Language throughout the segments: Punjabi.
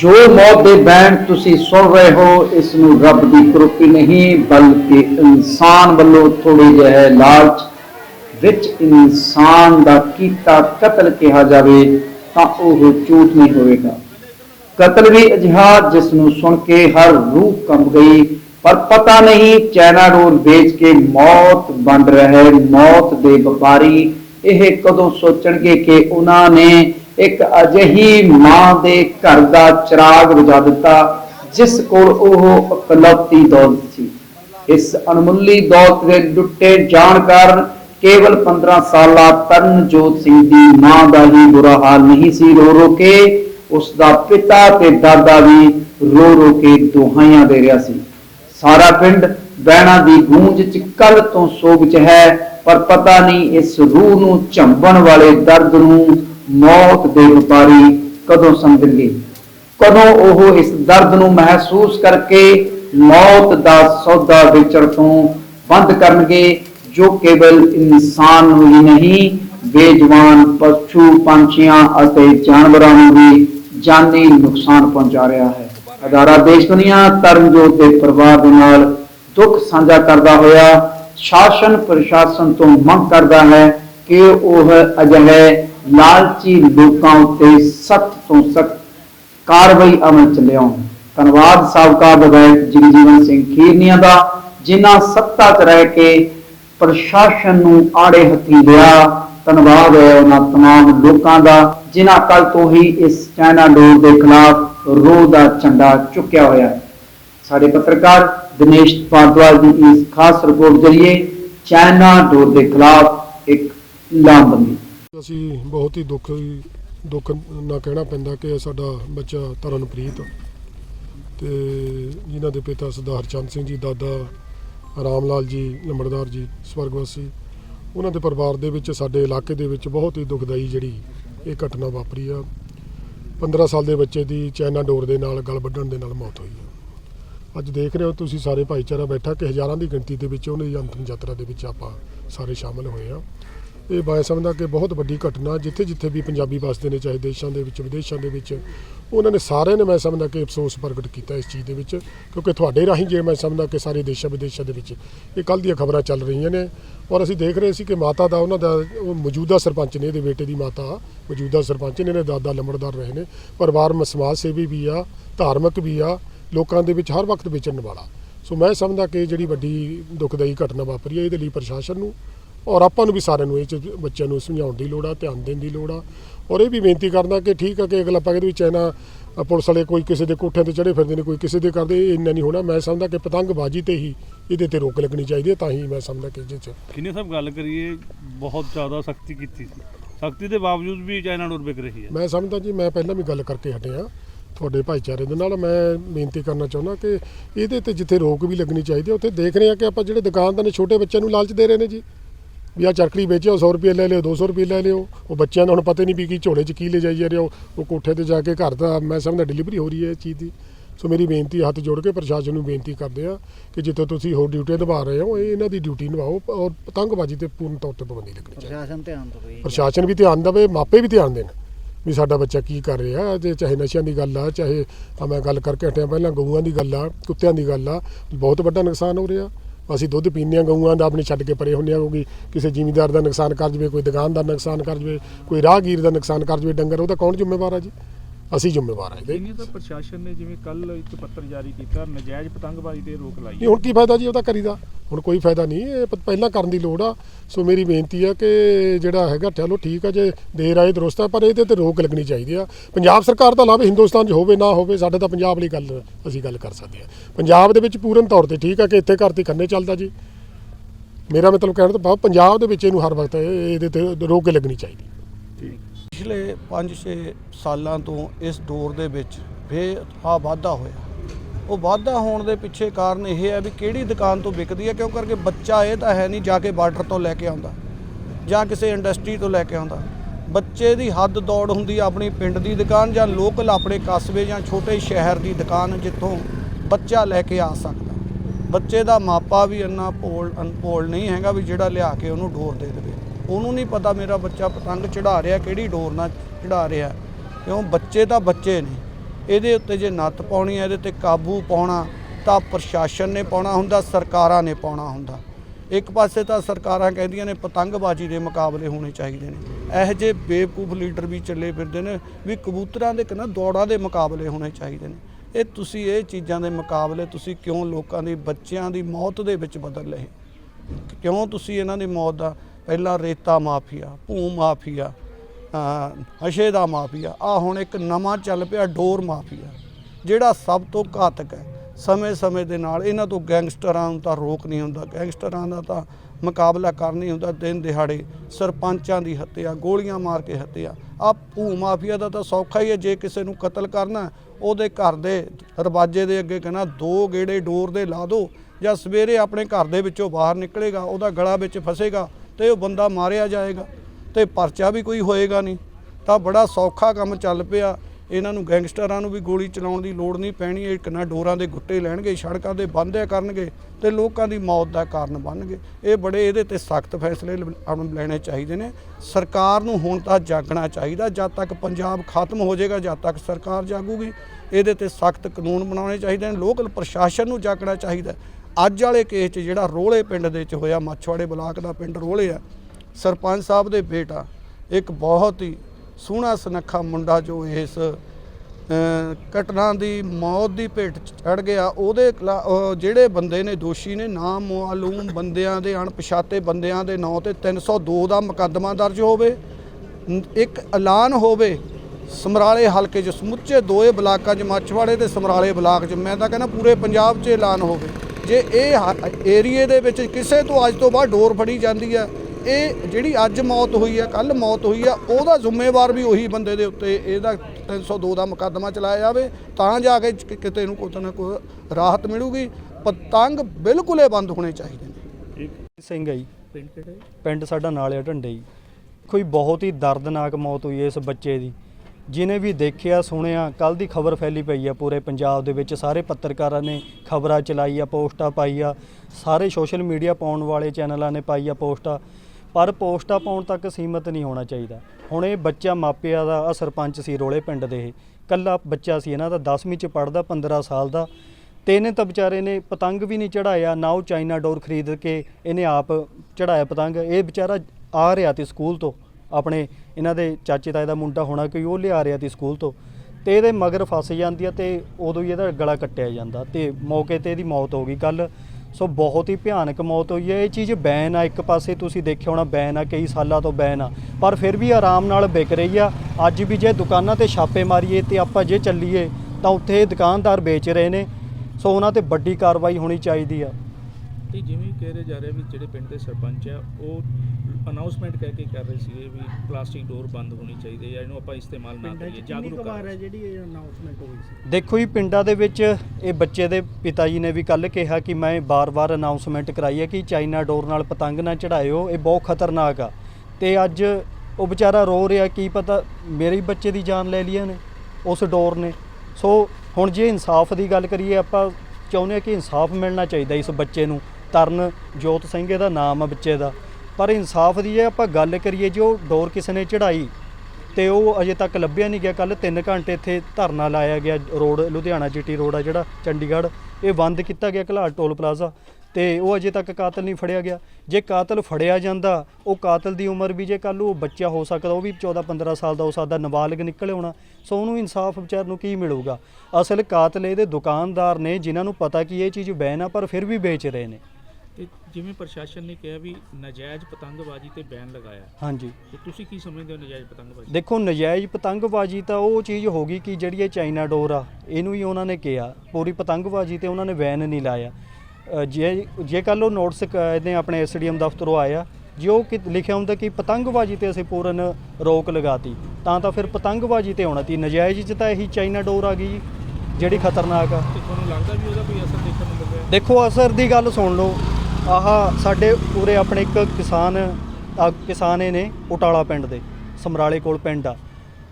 ਜੋ ਮੌਤ ਦੇ ਬੈਣ ਤੁਸੀਂ ਸੁਣ ਰਹੇ ਹੋ, ਇਸ ਨੂੰ ਰੱਬ ਦੀ ਕਰੋਪੀ ਨਹੀਂ, ਬਲਕਿ ਇਨਸਾਨ ਵੱਲੋਂ ਥੋੜੀ ਜਿਹੇ ਲਾਲਚ, ਵਿੱਚ ਇਨਸਾਨ ਦਾ ਕੀਤਾ ਕਤਲ ਕਿਹਾ ਜਾਵੇ, ਤਾਂ ਉਹ ਝੂਠ ਨਹੀਂ ਹੋਵੇਗਾ। ਕਤਲ ਵੀ ਅਜਿਹਾ, ਜਿਸ ਨੂੰ ਸੁਣ ਕੇ ਹਰ ਰੂਹ ਕੰਬ ਗਈ, ਪਰ ਪਤਾ ਨਹੀਂ ਚੈਨਾ ਰੋਲ ਵੇਚ ਕੇ ਮੌਤ ਵੰਡ ਰਹੇ, ਮੌਤ ਦੇ ਵਪਾਰੀ, ਇਹ ਕਦੋਂ ਸੋਚਣਗੇ ਕਿ ਉਹਨਾਂ ਨੇ ਇੱਕ ਅਜਿਹੀ ਮਾਂ ਦੇ ਘਰ ਦਾ ਚਿਰਾਗ ਬੁਝਾ ਦਿੱਤਾ, ਜਿਸ ਕੋਲ ਉਹ ਇਕਲੌਤੀ ਦੌਲਤ ਸੀ। ਇਸ ਅਣਮੁੱਲੀ ਦੌਲਤ ਦੇ ਲੁੱਟੇ ਜਾਣ ਕਾਰਨ ਕੇਵਲ 15 ਸਾਲਾ ਤਰਨਜੋਤ ਸਿੰਘ ਦੀ ਮਾਂ ਦਾ ਹੀ ਬੁਰਾ ਹਾਲ ਨਹੀਂ ਸੀ। ਰੋ ਰੋ ਕੇ ਉਸ ਦਾ ਪਿਤਾ ਤੇ ਦਾਦਾ ਵੀ ਰੋ ਰੋ ਕੇ ਦੁਹਾਈਆਂ ਦੇ ਰਿਹਾ ਸੀ। ਸਾਰਾ ਪਿੰਡ ਬਹਿਣਾ ਦੀ ਗੂੰਜ ਚ ਕੱਲ ਤੋਂ ਸੋਗ ਚ ਹੈ, ਪਰ ਪਤਾ ਨਹੀਂ ਇਸ ਰੂਹ ਨੂੰ ਝੰਬਣ ਵਾਲੇ ਦਰਦ ਨੂੰ ਮੌਤ ਦੇ ਵਪਾਰੀ ਕਦੋਂ ਸਮਝਣਗੇ ਕਦੋਂ ਉਹ ਇਸ ਦਰਦ ਨੂੰ ਮਹਿਸੂਸ ਕਰਕੇ ਮੌਤ ਦਾ ਸੌਦਾ ਵੇਚਣ ਤੋਂ ਬੰਦ ਕਰਨਗੇ, ਜੋ ਕੇਵਲ ਇਨਸਾਨ ਨੂੰ ਹੀ ਨਹੀਂ, ਬੇਜਵਾਨ ਪਸ਼ੂ, ਪੰਛੀਆਂ ਅਤੇ ਜਾਨਵਰਾਂ ਨੂੰ ਵੀ ਜਾਨੀ ਨੁਕਸਾਨ ਪਹੁੰਚਾ ਰਿਹਾ ਹੈ। ਅਦਾਰਾ ਦੇਸ਼ ਦੁਨੀਆ, ਤਰਨਜੋਤ ਦੇ ਪਰਿਵਾਰ ਦੇ ਨਾਲ ਦੁੱਖ ਸਾਂਝਾ ਕਰਦਾ ਹੋਇਆ, ਸ਼ਾਸਨ ਪ੍ਰਸ਼ਾਸਨ ਤੋਂ ਮੰਗ ਕਰਦਾ ਹੈ ਕਿ ਉਹ ਅਜਿਹੇ ਲਾਲਚੀ ਲੋਕਾਂ ਉੱਤੇ ਸਖਤ ਤੋਂ ਸਖਤ ਕਾਰਵਾਈ ਅਮਲ ਚ ਲਿਆਉਣ ਧੰਨਵਾਦ ਸਾਬਕਾ ਵਿਧਾਇਕ ਜਗਜੀਵਨ ਸਿੰਘ ਖੀਰਨੀਆ ਦਾ ਜਿਨ੍ਹਾਂ ਸੱਤਾ 'ਚ ਰਹਿ ਕੇ ਪ੍ਰਸ਼ਾਸਨ ਨੂੰ ਆੜੇ ਹੱਥੀ ਲਿਆ ਧੰਨਵਾਦ ਹੈ ਉਹਨਾਂ तमाम ਲੋਕਾਂ ਦਾ ਜਿਨ੍ਹਾਂ ਕੱਲ ਤੋਂ ਹੀ ਇਸ ਚਾਈਨਾ ਡੋਰ ਦੇ ਖਿਲਾਫ ਰੋਹ ਦਾ ਝੰਡਾ ਚੁੱਕਿਆ ਹੋਇਆ ਹੈ ਸਾਡੇ ਪੱਤਰਕਾਰ ਦਿਨੇਸ਼ ਭਾਰਦਵਾਜ ਦੀ ਇਸ ਖਾਸ ਰਿਪੋਰਟ ਜਰੀਏ ਚਾਈਨਾ ਡੋਰ ਦੇ ਖਿਲਾਫ ਇੱਕ ਲਾਮਬੰਦੀ ਅਸੀਂ ਬਹੁਤ ਹੀ ਦੁੱਖ ਦੁੱਖ ਨਾਲ ਕਹਿਣਾ ਪੈਂਦਾ ਕਿ ਸਾਡਾ ਬੱਚਾ ਤਰਨਪ੍ਰੀਤ ਤੇ ਜਿਨ੍ਹਾਂ ਦੇ ਪਿਤਾ ਸਰਦਾਰ ਚੰਦ ਸਿੰਘ ਜੀ, ਦਾਦਾ ਰਾਮ ਲਾਲ ਜੀ ਲੰਬੜਦਾਰ ਜੀ, ਸਵਰਗਵਾਸੀ, ਉਹਨਾਂ ਦੇ ਪਰਿਵਾਰ ਦੇ ਵਿੱਚ, ਸਾਡੇ ਇਲਾਕੇ ਦੇ ਵਿੱਚ ਬਹੁਤ ਹੀ ਦੁਖਦਾਈ ਜਿਹੜੀ ਇਹ ਘਟਨਾ ਵਾਪਰੀ ਆ। 15 ਸਾਲ ਦੇ ਬੱਚੇ ਦੀ ਚਾਈਨਾ ਡੋਰ ਦੇ ਨਾਲ, ਗਲ ਵੱਢਣ ਦੇ ਨਾਲ ਮੌਤ ਹੋਈ ਆ। ਅੱਜ ਦੇਖ ਰਹੇ ਹੋ ਤੁਸੀਂ ਸਾਰੇ ਭਾਈਚਾਰਾ ਬੈਠਾ ਕਿ ਹਜ਼ਾਰਾਂ ਦੀ ਗਿਣਤੀ ਦੇ ਵਿੱਚ ਉਹਨਾਂ ਦੀ ਅੰਤਮ ਯਾਤਰਾ ਦੇ ਵਿੱਚ ਆਪਾਂ ਸਾਰੇ ਸ਼ਾਮਲ ਹੋਏ ਆ। ਇਹ ਮੈਂ ਸਮਝਦਾ ਕਿ ਬਹੁਤ ਵੱਡੀ ਘਟਨਾ ਜਿੱਥੇ ਜਿੱਥੇ ਵੀ ਪੰਜਾਬੀ ਵੱਸਦੇ ਨੇ, ਚਾਹੇ ਦੇਸ਼ਾਂ ਦੇ ਵਿੱਚ, ਵਿਦੇਸ਼ਾਂ ਦੇ ਵਿੱਚ, ਉਹਨਾਂ ਨੇ ਸਾਰਿਆਂ ਨੇ ਮੈਂ ਸਮਝਦਾ ਕਿ ਅਫਸੋਸ ਪ੍ਰਗਟ ਕੀਤਾ ਇਸ ਚੀਜ਼ ਦੇ ਵਿੱਚ, ਕਿਉਂਕਿ ਤੁਹਾਡੇ ਰਾਹੀਂ ਜੇ ਮੈਂ ਸਮਝਦਾ ਕਿ ਸਾਰੇ ਦੇਸ਼ਾਂ, ਵਿਦੇਸ਼ਾਂ ਦੇ ਵਿੱਚ ਇਹ ਕੱਲ ਦੀਆਂ ਖਬਰਾਂ ਚੱਲ ਰਹੀਆਂ ਨੇ ਔਰ ਅਸੀਂ ਦੇਖ ਰਹੇ ਸੀ ਕਿ ਮਾਤਾ ਦਾ ਉਹਨਾਂ ਦਾ, ਉਹ ਮੌਜੂਦਾ ਸਰਪੰਚ ਨੇ, ਇਹਦੇ ਬੇਟੇ ਦੀ ਮਾਤਾ, ਮੌਜੂਦਾ ਸਰਪੰਚ ਨੇ, ਇਹਦੇ ਦਾਦਾ ਲੰਬੜਦਾਰ ਰਹੇ ਨੇ, ਪਰਿਵਾਰ ਸਮਾਜ ਸੇਵੀ ਵੀ ਆ, ਧਾਰਮਿਕ ਵੀ ਆ, ਲੋਕਾਂ ਦੇ ਵਿੱਚ ਹਰ ਵਕਤ ਵਿਚਰਨ ਵਾਲਾ। ਸੋ ਮੈਂ ਸਮਝਦਾ ਕਿ ਜਿਹੜੀ ਵੱਡੀ ਦੁਖਦਾਈ ਘਟਨਾ ਵਾਪਰੀ ਹੈ, ਇਹਦੇ ਲਈ ਪ੍ਰਸ਼ਾਸਨ ਨੂੰ ਔਰ ਆਪਾਂ ਨੂੰ ਵੀ ਸਾਰਿਆਂ ਨੂੰ ਇਹ 'ਚ ਬੱਚਿਆਂ ਨੂੰ ਸਮਝਾਉਣ ਦੀ ਲੋੜ ਆ ਧਿਆਨ ਦੇਣ ਦੀ ਲੋੜ ਆ। ਔਰ ਇਹ ਵੀ ਬੇਨਤੀ ਕਰਦਾ ਕਿ ਠੀਕ ਆ ਕਿ ਅਗਲਾ ਪਗੜ ਵਿੱਚ ਚਾਈਨਾ ਪੁਲਿਸ ਵਾਲੇ ਕੋਈ ਕਿਸੇ ਦੇ ਕੋਠਿਆਂ ਤੇ ਚੜੇ ਫਿਰਦੇ ਨੇ ਕੋਈ ਕਿਸੇ ਦੇ ਕਰਦੇ ਇਹ ਇੰਨਾ ਨਹੀਂ ਹੋਣਾ। ਮੈਂ ਸਮਝਦਾ ਕਿ ਪਤੰਗਬਾਜ਼ੀ ਤੇ ਹੀ ਇਹਦੇ ਤੇ ਰੋਕ ਲੱਗਣੀ ਚਾਹੀਦੀ ਹੈ ਤਾਂ ਹੀ ਮੈਂ ਸਮਝਦਾ ਕਿ 'ਚ ਕਿੰਨੇ ਸਭ ਗੱਲ ਕਰੀਏ ਬਹੁਤ ਜ਼ਿਆਦਾ ਸਖਤੀ ਕੀਤੀ ਸੀ। ਸਖਤੀ ਦੇ ਬਾਵਜੂਦ ਵੀ ਚਾਈਨਾ ਡੋਰ ਵਿਕ ਰਹੀ ਹੈ। ਮੈਂ ਸਮਝਦਾ ਜੀ ਮੈਂ ਪਹਿਲਾਂ ਵੀ ਗੱਲ ਕਰਕੇ ਹਟਿਆ ਤੁਹਾਡੇ ਭਾਈਚਾਰੇ ਦੇ ਨਾਲ। ਮੈਂ ਬੇਨਤੀ ਕਰਨਾ ਚਾਹੁੰਦਾ ਕਿ ਇਹਦੇ ਤੇ ਜਿੱਥੇ ਰੋਕ ਵੀ ਲੱਗਣੀ ਚਾਹੀਦੀ ਹੈ ਉੱਥੇ ਦੇਖ ਰਹੇ ਆ ਕਿ ਆਪਾਂ ਜਿਹੜੇ ਦੁਕਾਨਦਾਰ ਨੇ ਛੋਟੇ ਬੱਚਿਆਂ ਨੂੰ ਲਾਲਚ ਦੇ ਰਹੇ ਨੇ ਜੀ। ਵੀ ਆ ਚਰਖੜੀ ਵੇਚਿਓ 100 ਰੁਪਏ ਲੈ ਲਿਓ 200 ਰੁਪਏ ਲੈ ਲਿਓ। ਉਹ ਬੱਚਿਆਂ ਦਾ ਹੁਣ ਪਤਾ ਨਹੀਂ ਵੀ ਕੀ ਝੋਲੇ 'ਚ ਕੀ ਲੈ ਜਾਈ ਜਾ ਰਹੇ ਹੋ। ਉਹ ਕੋਠੇ ਤੇ ਜਾ ਕੇ ਘਰ ਦਾ ਮੈਂ ਸਮਝਦਾ ਡਿਲੀਵਰੀ ਹੋ ਰਹੀ ਹੈ ਇਸ ਚੀਜ਼ ਦੀ। ਸੋ ਮੇਰੀ ਬੇਨਤੀ ਹੱਥ ਜੋੜ ਕੇ ਪ੍ਰਸ਼ਾਸਨ ਨੂੰ ਬੇਨਤੀ ਕਰਦੇ ਆ ਕਿ ਜਿੱਥੇ ਤੁਸੀਂ ਹੋਰ ਡਿਊਟੀਆਂ ਨਿਭਾ ਰਹੇ ਹੋ ਇਹ ਇਹਨਾਂ ਦੀ ਡਿਊਟੀ ਨਿਭਾਓ ਔਰ ਪਤੰਗਬਾਜ਼ੀ ਤੇ ਪੂਰਨ ਤੌਰ ਤੇ ਪਾਬੰਦੀ ਲੱਗਣੀ ਚਾਹੀਦੀ। ਪ੍ਰਸ਼ਾਸਨ ਧਿਆਨ ਦੇਵੇ। ਪ੍ਰਸ਼ਾਸਨ ਵੀ ਧਿਆਨ ਦੇਵੇ ਮਾਪੇ ਵੀ ਧਿਆਨ ਦੇਣ ਵੀ ਸਾਡਾ ਬੱਚਾ ਕੀ ਕਰ ਰਿਹਾ ਜੇ ਚਾਹੇ ਨਸ਼ਿਆਂ ਦੀ ਗੱਲ ਆ ਚਾਹੇ ਆ ਮੈਂ ਗੱਲ ਕਰਕੇ ਹਟਿਆ ਪਹਿਲਾਂ ਗਊਆਂ ਦੀ ਗੱਲ ਆ ਕੁੱਤਿਆਂ ਦੀ ਗੱਲ ਆ ਬਹੁਤ ਵੱਡਾ ਨੁਕਸਾਨ ਹੋ ਰਿਹਾ। ਅਸੀਂ ਦੁੱਧ ਪੀਂਦੇ ਹਾਂ ਗਊਆਂ ਦਾ ਆਪਣੇ ਛੱਡ ਕੇ ਪਰੇ ਹੁੰਦੇ ਹਾਂ ਕਿਉਂਕਿ ਕਿਸੇ ਜ਼ਿਮੀਂਦਾਰ ਦਾ ਨੁਕਸਾਨ ਕਰ ਜਵੇ, ਕੋਈ ਦੁਕਾਨਦਾਰ ਨੁਕਸਾਨ ਕਰ ਜਵੇ, ਕੋਈ ਰਾਹਗੀਰ ਦਾ ਨੁਕਸਾਨ ਕਰ ਜਵੇ, ਡੰਗਰ ਉਹਦਾ ਕੌਣ ਜ਼ਿੰਮੇਵਾਰ ਆ ਜੀ? ਅਸੀਂ ਜ਼ਿੰਮੇਵਾਰ ਆ ਇਹਦੇ। ਇਹਨੇ ਤਾਂ ਪ੍ਰਸ਼ਾਸਨ ਨੇ ਜਿਵੇਂ ਕੱਲ ਇੱਕ ਪੱਤਰ ਜਾਰੀ ਕੀਤਾ ਨਜਾਇਜ਼ ਪਤੰਗਬਾਜ਼ੀ ਤੇ ਰੋਕ ਲਾਈ। ਨਹੀਂ ਹੁਣ ਕੀ ਫਾਇਦਾ ਜੀ ਉਹਦਾ ਕਰੀਦਾ? ਹੁਣ ਕੋਈ ਫਾਇਦਾ ਨਹੀਂ ਇਹ ਪ- ਪਹਿਲਾਂ ਕਰਨ ਦੀ ਲੋੜ ਆ। ਸੋ ਮੇਰੀ ਬੇਨਤੀ ਆ ਕਿ ਜਿਹੜਾ ਹੈਗਾ ਚਲੋ ਠੀਕ ਆ ਜੇ ਦੇਰ ਆਏ ਦਰੁਸਤ ਆ ਪਰ ਇਹਦੇ ਤੇ ਰੋਕ ਲੱਗਣੀ ਚਾਹੀਦੀ ਆ। ਪੰਜਾਬ ਸਰਕਾਰ ਦਾ ਲਾਭ ਹਿੰਦੁਸਤਾਨ 'ਚ ਹੋਵੇ ਨਾ ਹੋਵੇ ਸਾਡੇ ਤਾਂ ਪੰਜਾਬ ਲਈ ਗੱਲ ਅਸੀਂ ਗੱਲ ਕਰ ਸਕਦੇ ਆ। ਪੰਜਾਬ ਦੇ ਵਿੱਚ ਪੂਰਨ ਤੌਰ ਤੇ ਠੀਕ ਆ ਕਿ ਇੱਥੇ ਘਰ ਤੇ ਖੰਨੇ ਚੱਲਦਾ ਜੀ। ਮੇਰਾ ਮਤਲਬ ਕਹਿਣ ਤੋਂ ਭਾਵ ਪੰਜਾਬ ਦੇ ਵਿੱਚ ਇਹਨੂੰ ਹਰ ਵਕਤ ਇਹ- ਇਹਦੇ ਤੇ ਰੋਕ ਲੱਗਣੀ ਚਾਹੀਦੀ। ਪਿਛਲੇ 5-6 ਸਾਲਾਂ ਤੋਂ ਇਸ ਦੌਰ ਦੇ ਵਿੱਚ ਬੇਹਾ ਵਾਧਾ ਹੋਇਆ। ਉਹ ਵਾਧਾ ਹੋਣ ਦੇ ਪਿੱਛੇ ਕਾਰਨ ਇਹ ਹੈ ਵੀ ਕਿਹੜੀ ਦੁਕਾਨ ਤੋਂ ਵਿਕਦੀ ਹੈ, ਕਿਉਂ ਕਰਕੇ ਬੱਚਾ ਇਹ ਤਾਂ ਹੈ ਨਹੀਂ ਜਾ ਕੇ ਬਾਰਡਰ ਤੋਂ ਲੈ ਕੇ ਆਉਂਦਾ, ਜਾਂ ਕਿਸੇ ਇੰਡਸਟਰੀ ਤੋਂ ਲੈ ਕੇ ਆਉਂਦਾ। ਬੱਚੇ ਦੀ ਹੱਦ ਦੌੜ ਹੁੰਦੀ ਆਪਣੀ ਪਿੰਡ ਦੀ ਦੁਕਾਨ ਜਾਂ ਲੋਕਲ ਆਪਣੇ ਕਸਬੇ ਜਾਂ ਛੋਟੇ ਸ਼ਹਿਰ ਦੀ ਦੁਕਾਨ ਜਿੱਥੋਂ ਬੱਚਾ ਲੈ ਕੇ ਆ ਸਕਦਾ। ਬੱਚੇ ਦਾ ਮਾਪਾ ਵੀ ਇੰਨਾ ਭੋਲ ਅਨਭੋਲ ਨਹੀਂ ਹੈਗਾ ਵੀ ਜਿਹੜਾ ਲਿਆ ਕੇ ਉਹਨੂੰ ਡੋਰ ਦੇ ਦੇਵੇ। ਉਹਨੂੰ ਨਹੀਂ ਪਤਾ ਮੇਰਾ ਬੱਚਾ ਪਤੰਗ ਚੜਾ ਰਿਹਾ, ਕਿਹੜੀ ਡੋਰ ਨਾਲ ਚੜਾ ਰਿਹਾ। ਕਿਉਂ? ਬੱਚੇ ਤਾਂ ਬੱਚੇ ਨੇ। ਇਹਦੇ ਉੱਤੇ ਜੇ ਨੱਤ ਪਾਉਣੀ ਹੈ ਇਹਦੇ ਤੇ ਕਾਬੂ ਪਾਉਣਾ, ਤਾਂ ਪ੍ਰਸ਼ਾਸਨ ਨੇ ਪਾਉਣਾ ਹੁੰਦਾ, ਸਰਕਾਰਾਂ ਨੇ ਪਾਉਣਾ ਹੁੰਦਾ। ਇੱਕ ਪਾਸੇ ਤਾਂ ਸਰਕਾਰਾਂ ਕਹਿੰਦੀਆਂ ਨੇ ਪਤੰਗਬਾਜ਼ੀ ਦੇ ਮੁਕਾਬਲੇ ਹੋਣੇ ਚਾਹੀਦੇ ਨੇ। ਇਹੋ ਜਿਹੇ ਬੇਵਕੂਫ ਲੀਡਰ ਵੀ ਚੱਲੇ ਫਿਰਦੇ ਨੇ, ਵੀ ਕਬੂਤਰਾਂ ਦੇ ਕਿਨਾ ਦੌੜਾਂ ਦੇ ਮੁਕਾਬਲੇ ਹੋਣੇ ਚਾਹੀਦੇ ਨੇ। ਇਹ ਤੁਸੀਂ ਇਹ ਚੀਜ਼ਾਂ ਦੇ ਮੁਕਾਬਲੇ ਤੁਸੀਂ ਕਿਉਂ ਲੋਕਾਂ ਦੀ ਬੱਚਿਆਂ ਦੀ ਮੌਤ ਦੇ ਵਿੱਚ ਬਦਲ ਲਏ? ਕਿਉਂ ਤੁਸੀਂ ਇਹਨਾਂ ਦੀ ਮੌਤ ਦਾ ਪਹਿਲਾਂ ਰੇਤਾ ਮਾਫੀਆ ਭੂ ਮਾਫੀਆ ਅ, ਹਸ਼ੇ ਦਾ ਮਾਫੀਆ ਆ ਹੁਣ ਇੱਕ ਨਵਾਂ ਚੱਲ ਪਿਆ ਡੋਰ ਮਾਫੀਆ ਜਿਹੜਾ ਸਭ ਤੋਂ ਘਾਤਕ ਹੈ। ਸਮੇਂ-ਸਮੇਂ ਦੇ ਨਾਲ ਇਹਨਾਂ ਤੋਂ ਗੈਂਗਸਟਰਾਂ ਨੂੰ ਤਾਂ ਰੋਕ ਨਹੀਂ ਹੁੰਦਾ ਗੈਂਗਸਟਰਾਂ ਦਾ ਤਾਂ ਮੁਕਾਬਲਾ ਕਰ ਨਹੀਂ ਹੁੰਦਾ ਦਿਨ ਦਿਹਾੜੇ ਸਰਪੰਚਾਂ ਦੀ ਹੱਤਿਆ ਗੋਲੀਆਂ ਮਾਰ ਕੇ ਹੱਤਿਆ। ਆ ਭੂ ਮਾਫੀਆ ਦਾ ਤਾਂ ਸੌਖਾ ਹੀ ਹੈ ਜੇ ਕਿਸੇ ਨੂੰ ਕਤਲ ਕਰਨਾ ਉਹਦੇ ਘਰ ਦੇ ਦਰਵਾਜ਼ੇ ਦੇ ਅੱਗੇ ਕਹਿੰਦਾ ਦੋ ਗੇੜੇ ਡੋਰ ਦੇ ਲਾ ਦਿਓ ਜਾਂ ਸਵੇਰੇ ਆਪਣੇ ਘਰ ਦੇ ਵਿੱਚੋਂ ਬਾਹਰ ਨਿਕਲੇਗਾ ਉਹਦਾ ਗਲਾ ਵਿੱਚ ਫਸੇਗਾ ਤੇ ਉਹ ਬੰਦਾ ਮਾਰਿਆ ਜਾਏਗਾ ਤੇ ਪਰਚਾ ਵੀ ਕੋਈ ਹੋਏਗਾ ਨਹੀਂ। ਤਾਂ ਬੜਾ ਸੌਖਾ ਕੰਮ ਚੱਲ ਪਿਆ। ਇਹਨਾਂ ਨੂੰ ਗੈਂਗਸਟਰਾਂ ਨੂੰ ਵੀ ਗੋਲੀ ਚਲਾਉਣ ਦੀ ਲੋੜ ਨਹੀਂ ਪੈਣੀ। ਇਹ ਕਿੰਨਾ ਡੋਰਾਂ ਦੇ ਗੁੱਟੇ ਲੈਣਗੇ, ਸੜਕਾਂ ਦੇ ਬੰਦਿਆ ਕਰਨਗੇ ਤੇ ਲੋਕਾਂ ਦੀ ਮੌਤ ਦਾ ਕਾਰਨ ਬਣਨਗੇ। ਇਹ ਬੜੇ ਇਹਦੇ ਤੇ ਸਖਤ ਫੈਸਲੇ ਲੈਣੇ ਚਾਹੀਦੇ ਨੇ। ਸਰਕਾਰ ਨੂੰ ਹੁਣ ਤਾਂ ਜਾਗਣਾ ਚਾਹੀਦਾ। ਜਦ ਤੱਕ ਪੰਜਾਬ ਖਤਮ ਹੋ ਜਾਏਗਾ, ਜਦ ਤੱਕ ਸਰਕਾਰ ਜਾਗੂਗੀ, ਇਹਦੇ ਤੇ ਸਖਤ ਕਾਨੂੰਨ ਬਣਾਉਣੇ ਚਾਹੀਦੇ ਨੇ। ਲੋਕਲ ਪ੍ਰਸ਼ਾਸਨ ਨੂੰ ਜਾਗਣਾ ਚਾਹੀਦਾ। ਅੱਜ ਵਾਲੇ ਕੇਸ 'ਚ ਜਿਹੜਾ ਰੋਲੇ ਪਿੰਡ ਦੇ ਵਿੱਚ ਹੋਇਆ, ਮੱਛਵਾੜੇ ਬਲਾਕ ਦਾ ਪਿੰਡ ਰੋਲੇ ਆ, ਸਰਪੰਚ ਸਾਹਿਬ ਦੇ ਬੇਟਾ, ਇੱਕ ਬਹੁਤ ਹੀ ਸੋਹਣਾ ਸੁਨੱਖਾ ਮੁੰਡਾ ਜੋ ਇਸ ਘਟਨਾ ਦੀ ਮੌਤ ਦੀ ਭੇਟ ਚੜ ਗਿਆ, ਉਹਦੇ ਖਿਲਾ- ਜਿਹੜੇ ਬੰਦੇ ਨੇ ਦੋਸ਼ੀ ਨੇ, ਨਾਮ, ਮਾਲੂਮ ਬੰਦਿਆਂ ਦੇ, ਅਣਪਛਾਤੇ ਬੰਦਿਆਂ ਦੇ ਨਾਂ ਤੇ 302 ਦਾ ਮੁਕੱਦਮਾ ਦਰਜ ਹੋਵੇ, ਇੱਕ ਐਲਾਨ ਹੋਵੇ, ਸਮਰਾਲੇ ਹਲਕੇ 'ਚ ਸਮੁੱਚੇ ਦੋਏ ਬਲਾਕਾਂ 'ਚ, ਮੱਛਵਾੜੇ ਤੇ ਸਮਰਾਲੇ ਬਲਾਕ 'ਚ, ਮੈਂ ਤਾਂ ਕਹਿੰਦਾ ਪੂਰੇ ਪੰਜਾਬ 'ਚ ਐਲਾਨ ਹੋਵੇ। ਜੇ ਇਹ ਏਰੀਏ ਦੇ ਵਿੱਚ ਕਿਸੇ ਤੋਂ ਅੱਜ ਤੋਂ ਬਾਅਦ ਡੋਰ ਫੜੀ ਜਾਂਦੀ ਹੈ ਇਹ ਜਿਹੜੀ ਅੱਜ ਮੌਤ ਹੋਈ ਹੈ ਕੱਲ ਮੌਤ ਹੋਈ ਹੈ ਉਹਦਾ ਜ਼ਿੰਮੇਵਾਰ ਵੀ ਉਹੀ ਬੰਦੇ ਦੇ ਉੱਤੇ ਇਹਦਾ 302 ਦਾ ਮੁਕੱਦਮਾ ਚਲਾਇਆ ਜਾਵੇ ਤਾਂ ਜਾ ਕੇ ਕਿਤੇ ਨੂੰ ਕੋਈ ਨਾ ਕੋਈ ਰਾਹਤ ਮਿਲੂਗੀ ਪਤੰਗ ਬਿਲਕੁਲ ਹੀ ਬੰਦ ਹੋਣੇ ਚਾਹੀਦੇ ਨੇ। ਸਿੰਘ ਹੈ ਜੀ। ਪਿੰਡ ਕਿਹੜਾ ਹੈ ਪਿੰਡ ਸਾਡਾ ਨਾਲਿਆ ਢੰਡੇ ਜੀ। ਕੋਈ ਬਹੁਤ ਹੀ ਦਰਦਨਾਕ ਮੌਤ ਹੋਈ ਹੈ ਇਸ ਬੱਚੇ ਦੀ। ਜਿਨੇ ਵੀ ਦੇਖਿਆ, ਸੁਣਿਆ ਕੱਲ ਦੀ ਖਬਰ ਫੈਲੀ ਪਈ ਆ ਪੂਰੇ ਪੰਜਾਬ ਦੇ ਵਿੱਚ। ਸਾਰੇ ਪੱਤਰਕਾਰਾਂ ਨੇ ਖਬਰਾਂ ਚਲਾਈ ਆ, ਪੋਸਟਾਂ ਪਾਈ ਆ। ਸਾਰੇ ਸੋਸ਼ਲ ਮੀਡੀਆ ਪਾਉਣ ਵਾਲੇ ਚੈਨਲਾਂ ਨੇ ਪਾਈ ਆ ਪੋਸਟਾਂ। ਪਰ ਪੋਸਟਾਂ ਪਾਉਣ ਤੱਕ ਸੀਮਤ ਨਹੀਂ ਹੋਣਾ ਚਾਹੀਦਾ। ਹੁਣ ਇਹ ਬੱਚਾ ਮਾਪਿਆਂ ਦਾ ਆ ਸਰਪੰਚ ਸੀ ਰੋਲੇ ਪਿੰਡ ਦੇ ਇਹ। ਕੱਲਾ ਬੱਚਾ ਸੀ ਇਹਨਾਂ ਦਾ 10ਵੀਂ ਚ ਪੜਦਾ 15 ਸਾਲ ਦਾ। ਤੇ ਇਹਨੇ ਤਾਂ ਵਿਚਾਰੇ ਨੇ ਪਤੰਗ ਵੀ ਨਹੀਂ ਚੜਾਇਆ ਨਾ ਉਹ ਚਾਈਨਾ ਡੋਰ ਖਰੀਦ ਕੇ ਇਹਨੇ ਆਪ ਚੜਾਇਆ ਪਤੰਗ। ਇਹ ਵਿਚਾਰਾ ਆ ਰਿਹਾ ਤੇ ਸਕੂਲ ਤੋਂ। ਆਪਣੇ ਇਹਨਾਂ ਦੇ ਚਾਚੇ ਤਾਏ ਦਾ ਮੁੰਡਾ ਹੋਣਾ, ਕੋਈ ਉਹ ਲਿਆ ਰਿਹਾ ਸੀ ਸਕੂਲ ਤੋਂ ਤੇ ਇਹਦੇ ਮਗਰ ਫਸ ਜਾਂਦੀ ਆ ਤੇ ਉਦੋਂ ਹੀ ਇਹਦਾ ਗਲਾ ਕੱਟਿਆ ਜਾਂਦਾ ਤੇ ਮੌਕੇ ਤੇ ਇਹਦੀ ਮੌਤ ਹੋ ਗਈ। ਕੱਲ ਸੋ ਬਹੁਤ ਹੀ ਭਿਆਨਕ ਮੌਤ ਹੋਈ ਹੈ। ਇਹ ਚੀਜ਼ ਬੈਨ ਆ, ਇੱਕ ਪਾਸੇ ਤੁਸੀਂ ਦੇਖਿਆ ਹੋਣਾ ਬੈਨ ਆ, ਕਈ ਸਾਲਾਂ ਤੋਂ ਬੈਨ ਆ, ਪਰ ਫਿਰ ਵੀ ਆਰਾਮ ਨਾਲ ਵਿਕ ਰਹੀ ਆ। ਅੱਜ ਵੀ ਜੇ ਦੁਕਾਨਾਂ ਤੇ ਛਾਪੇ ਮਾਰੀਏ ਤੇ ਆਪਾਂ ਜੇ ਚੱਲੀਏ ਤਾਂ ਉੱਥੇ ਦੁਕਾਨਦਾਰ ਵੇਚ ਰਹੇ ਨੇ। ਸੋ ਉਹਨਾਂ ਤੇ ਵੱਡੀ ਕਾਰਵਾਈ ਹੋਣੀ ਚਾਹੀਦੀ ਆ। ਤੇ ਜਿਵੇਂ ਕਹਿ ਰਹੇ ਜਾ ਰਹੇ ਵੀ ਜਿਹੜੇ ਪਿੰਡ ਦੇ ਸਰਪੰਚ ਆ ਉਹ ਅਨਾਉਂਸਮੈਂਟ ਕਹਿ ਕੇ ਕਰ ਰਹੇ ਸੀਗੇ ਵੀ ਪਲਾਸਟਿਕ ਡੋਰ ਬੰਦ ਹੋਣੀ ਚਾਹੀਦੀ ਹੈ ਇਹਨੂੰ ਆਪਾਂ ਇਸਤੇਮਾਲ ਨਾ ਕਰੀਏ ਜਾਗਰੂਕ ਕਰ ਰਹੇ ਸੀ। ਜਿਹੜੀ ਇਹ ਅਨਾਉਂਸਮੈਂਟ ਹੋਈ ਸੀ? ਦੇਖੋ ਜੀ ਪਿੰਡਾਂ ਦੇ ਵਿੱਚ ਇਹ ਬੱਚੇ ਦੇ ਪਿਤਾ ਜੀ ਨੇ ਵੀ ਕੱਲ ਕਿਹਾ ਕਿ ਮੈਂ ਬਾਰ-ਬਾਰ ਅਨਾਉਂਸਮੈਂਟ ਕਰਾਈ ਹੈ ਕਿ ਚਾਈਨਾ ਡੋਰ ਨਾਲ ਪਤੰਗ ਨਾ ਚੜਾਇਓ ਇਹ ਬਹੁਤ ਖਤਰਨਾਕ ਆ। ਤੇ ਅੱਜ ਉਹ ਵਿਚਾਰਾ ਰੋ ਰਿਹਾ ਕੀ ਪਤਾ ਮੇਰੇ ਹੀ ਬੱਚੇ ਦੀ ਜਾਨ ਲੈ ਲਈ ਨੇ ਉਸ ਡੋਰ ਨੇ। ਸੋ ਹੁਣ ਜੇ ਇਨਸਾਫ ਦੀ ਗੱਲ ਕਰੀਏ ਆਪਾਂ ਚਾਹੁੰਦੇ ਹਾਂ ਕਿ ਇਨਸਾਫ ਮਿਲਣਾ ਚਾਹੀਦਾ ਇਸ ਬੱਚੇ ਨੂੰ। ਤਰਨ ਜੋਤ ਸਿੰਘ ਇਹਦਾ ਨਾਮ ਆ ਬੱਚੇ ਦਾ। ਪਰ ਇਨਸਾਫ ਦੀ ਜੇ ਆਪਾਂ ਗੱਲ ਕਰੀਏ ਜੋ ਡੋਰ ਕਿਸੇ ਨੇ ਚੜਾਈ ਤੇ ਉਹ ਅਜੇ ਤੱਕ ਲੱਭਿਆ ਨਹੀਂ ਗਿਆ। ਕੱਲ 3 ਘੰਟੇ ਇੱਥੇ ਧਰਨਾ ਲਾਇਆ ਗਿਆ, ਰੋਡ, ਲੁਧਿਆਣਾ ਜੀਟੀ ਰੋਡ ਆ ਜਿਹੜਾ, ਚੰਡੀਗੜ੍ਹ। ਇਹ ਬੰਦ ਕੀਤਾ ਗਿਆ ਘਲਾਟ ਟੋਲ ਪਲਾਜ਼ਾ ਤੇ ਉਹ ਅਜੇ ਤੱਕ ਕਾਤਲ ਨਹੀਂ ਫੜਿਆ ਗਿਆ। ਜੇ ਕਾਤਲ ਫੜਿਆ ਜਾਂਦਾ, ਉਹ ਕਾਤਲ ਦੀ ਉਮਰ ਵੀ ਜੇ ਕੱਲ ਉਹ ਬੱਚਾ ਹੋ ਸਕਦਾ, ਉਹ ਵੀ 14 15 ਸਾਲ ਦਾ ਹੋ ਸਕਦਾ ਨਾਬਾਲਗ ਨਿਕਲੇ ਹੋਣਾ ਸੋ ਉਹਨੂੰ ਇਨਸਾਫ ਵਿਚਾਰ ਨੂੰ ਕੀ ਮਿਲੂਗਾ? ਅਸਲ ਕਾਤਲ ਇਹਦੇ ਦੁਕਾਨਦਾਰ ਨੇ, ਜਿਨ੍ਹਾਂ ਨੂੰ ਪਤਾ ਕਿ ਇਹ ਚੀਜ਼ ਬੈਨ ਆ, ਪਰ ਫਿਰ ਵੀ ਵੇਚ ਰਹੇ ਨੇ। ਤੇ ਜਿਵੇਂ ਪ੍ਰਸ਼ਾਸਨ ਨੇ ਕਿਹਾ ਵੀ ਨਜਾਇਜ਼ ਪਤੰਗਬਾਜ਼ੀ ਤੇ ਬੈਨ ਲਗਾਇਆ। ਹਾਂਜੀ। ਤੇ ਤੁਸੀਂ ਕੀ ਸਮਝਦੇ ਹੋ ਨਜਾਇਜ਼ ਪਤੰਗਬਾਜ਼ੀ? ਦੇਖੋ ਨਜਾਇਜ਼ ਪਤੰਗਬਾਜ਼ੀ ਤਾਂ ਉਹ ਚੀਜ਼ ਹੋ ਗਈ ਕਿ ਜਿਹੜੀ ਇਹ ਚਾਈਨਾ ਡੋਰ ਆ ਇਹਨੂੰ ਹੀ ਉਹਨਾਂ ਨੇ ਕਿਹਾ। ਪੂਰੀ ਪਤੰਗਬਾਜ਼ੀ ਤੇ ਉਹਨਾਂ ਨੇ ਬੈਨ ਨਹੀਂ ਲਾਇਆ। ਅ, ਜੇ ਜੇ ਕੱਲ ਉਹ ਨੋਟਿਸ ਇਹਨੇ ਆਪਣੇ ਐਸਡੀਐਮ ਦਫ਼ਤਰੋਂ ਆਇਆ ਜੇ ਉਹ ਕਿ ਲਿਖਿਆ ਹੁੰਦਾ ਕਿ ਪਤੰਗਬਾਜ਼ੀ ਤੇ ਅਸੀਂ ਪੂਰਨ ਰੋਕ ਲਗਾਤੀ ਤਾਂ ਤਾਂ ਫਿਰ ਪਤੰਗਬਾਜ਼ੀ ਤੇ ਹੋਣਾ ਤੀ ਨਜਾਇਜ਼ 'ਚ ਤਾਂ ਇਹੀ ਚਾਈਨਾ ਡੋਰ ਆ ਗਈ ਜੀ, ਜਿਹੜੀ ਖਤਰਨਾਕ ਆ। ਤੇ ਤੁਹਾਨੂੰ ਲੱਗਦਾ ਵੀ ਉਹਦਾ ਕੋਈ ਅਸਰ ਦੇਖਣ ਨੂੰ ਮਿਲ ਰਿਹਾ? ਦੇਖੋ ਅਸਰ ਦੀ ਗੱਲ ਸੁਣ ਲਓ। ਆਹ ਸਾਡੇ ਉਰੇ ਆਪਣੇ ਇੱਕ ਕਿਸਾਨ ਆ ਕਿਸਾਨੇ ਨੇ ਉਟਾਲਾ ਪਿੰਡ ਦੇ ਸਮਰਾਲੇ ਕੋਲ ਪਿੰਡ ਆ।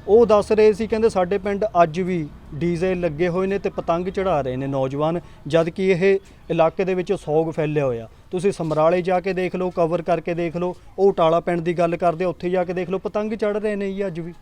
ਉਹ ਦੱਸ ਰਹੇ ਸੀ ਕਹਿੰਦੇ ਸਾਡੇ ਪਿੰਡ ਅੱਜ ਵੀ ਡੀਜ਼ੇ ਲੱਗੇ ਹੋਏ ਨੇ ਤੇ ਪਤੰਗ ਚੜਾ ਰਹੇ ਨੇ ਨੌਜਵਾਨ ਜਦ ਕਿ ਇਹ ਇਲਾਕੇ ਦੇ ਵਿੱਚ ਸੌਗ ਫੈਲਿਆ ਹੋਇਆ। ਤੁਸੀਂ ਸਮਰਾਲੇ ਜਾ ਕੇ ਦੇਖ ਲਓ ਕਵਰ ਕਰਕੇ ਦੇਖ ਲਓ ਉਹ ਉਟਾਲਾ ਪਿੰਡ ਦੀ ਗੱਲ ਕਰਦੇ ਆ, ਉੱਥੇ ਜਾ ਕੇ ਦੇਖ ਲਓ ਪਤੰਗ ਚੜ ਰਹੇ ਨੇ ਜੀ ਅੱਜ ਵੀ।